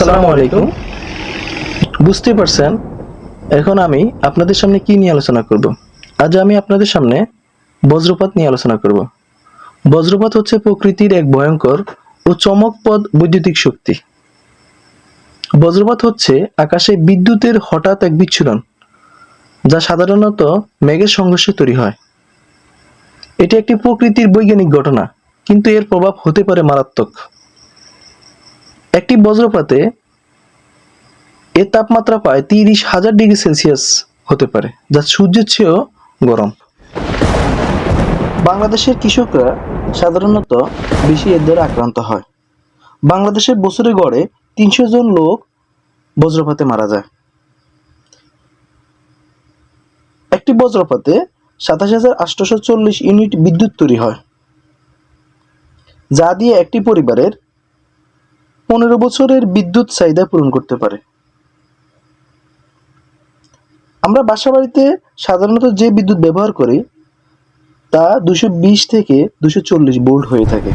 আসসালামু আলাইকুম। বুঝতেই পারছেন, এখন আমি আপনাদের সামনে কি নিয়ে আলোচনা করব? আজ আমি আপনাদের সামনে বজ্রপাত নিয়ে আলোচনা করব। বজ্রপাত হচ্ছে প্রকৃতির এক ভয়ঙ্কর ও চমকপদ বৈদ্যুতিক শক্তি। বজ্রপাত হচ্ছে আকাশে বিদ্যুতের হঠাৎ এক বিচ্ছুরণ, যা সাধারণত মেঘের সংঘর্ষে তৈরি হয়। এটি একটি প্রকৃতির বৈজ্ঞানিক ঘটনা, কিন্তু এর প্রভাব হতে পারে মারাত্মক। একটি বজ্রপাতে এর তাপমাত্রা প্রায় তিরিশ হাজার ডিগ্রি সেলসিয়াস হতে পারে, যা সূর্যের চেয়েও গরম। বাংলাদেশের কৃষকরা সাধারণত বেশি এর দ্বারা আক্রান্ত হয়। বাংলাদেশের বছরে গড়ে তিনশো জন লোক বজ্রপাতে মারা যায়। একটি বজ্রপাতে সাতাশ হাজার আটশোশো চল্লিশ ইউনিট বিদ্যুৎ তৈরি হয়, যা দিয়ে একটি পরিবারের পনেরো বছরের বিদ্যুৎ চাহিদা পূরণ করতে পারে। আমরা বাসা বাড়িতে সাধারণত যে বিদ্যুৎ ব্যবহার করি, তা দুশো বিশ থেকে দুশো চল্লিশ বোল্ট হয়ে থাকে।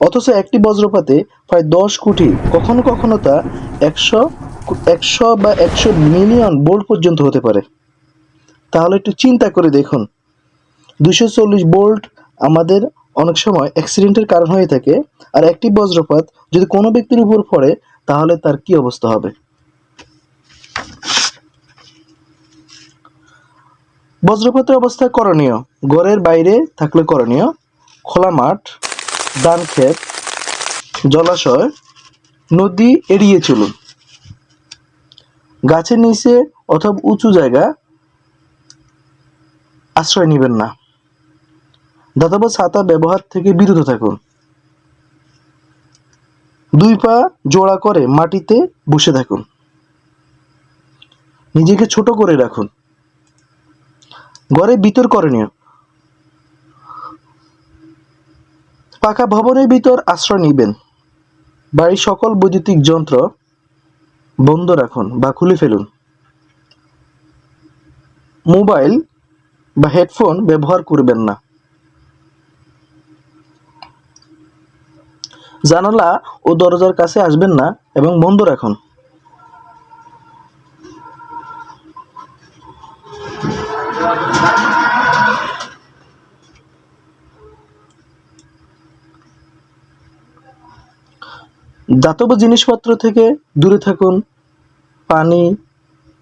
অথচ একটি বজ্রপাতে প্রায় দশ কোটি, কখনো কখনো তা একশো একশো বা একশো মিলিয়ন বোল্ট পর্যন্ত হতে পারে। তাহলে একটু চিন্তা করে দেখুন। দুশো চল্লিশ বোল্ট আমাদের অনেক সময় অ্যাক্সিডেন্টের কারণ হয়ে থাকে আর একটি বজ্রপাত যদি কোনো ব্যক্তির উপর পড়ে, তাহলে তার কি অবস্থা হবে? বজ্রপাতের অবস্থা করণীয়। ঘরের বাইরে থাকলে করণীয়, খোলা মাঠ ধান ক্ষেত জলাশয়, নদী এড়িয়ে চলুন। গাছের নিচে অথবা উঁচু জায়গা, আশ্রয় নেবেন না। দাতব ছাতা ব্যবহার থেকে বিরত থাকুন। দুই পা জোড়া করে মাটিতে বসে থাকুন। নিজেকে ছোট করে রাখুন। ঘরে ভিতর করণীয় পাকা ভবনের ভিতর আশ্রয় নিবেন। বাড়ির সকল বৈদ্যুতিক যন্ত্র বন্ধ রাখুন বা খুলে ফেলুন। মোবাইল বা হেডফোন ব্যবহার করবেন না। জানালা ও দরজার কাছে আসবেন না এবং বন্ধ রাখুন। দাতব জিনিসপত্র থেকে দূরে থাকুন, পানি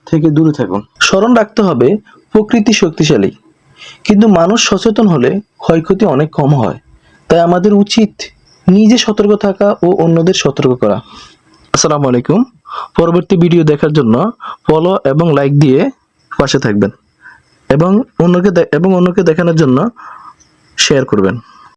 থেকে দূরে থাকুন। স্মরণ রাখতে হবে, প্রকৃতি শক্তিশালী। কিন্তু মানুষ সচেতন হলে ক্ষয়ক্ষতি অনেক কম হয়। তাই আমাদের উচিত নিজে সতর্ক থাকা ও অন্যদের সতর্ক করা। আসসালামু আলাইকুম। পরবর্তী ভিডিও দেখার জন্য ফলো এবং লাইক দিয়ে পাশে থাকবেন এবং অন্যকে এবং অন্যকে দেখানোর জন্য শেয়ার করবেন।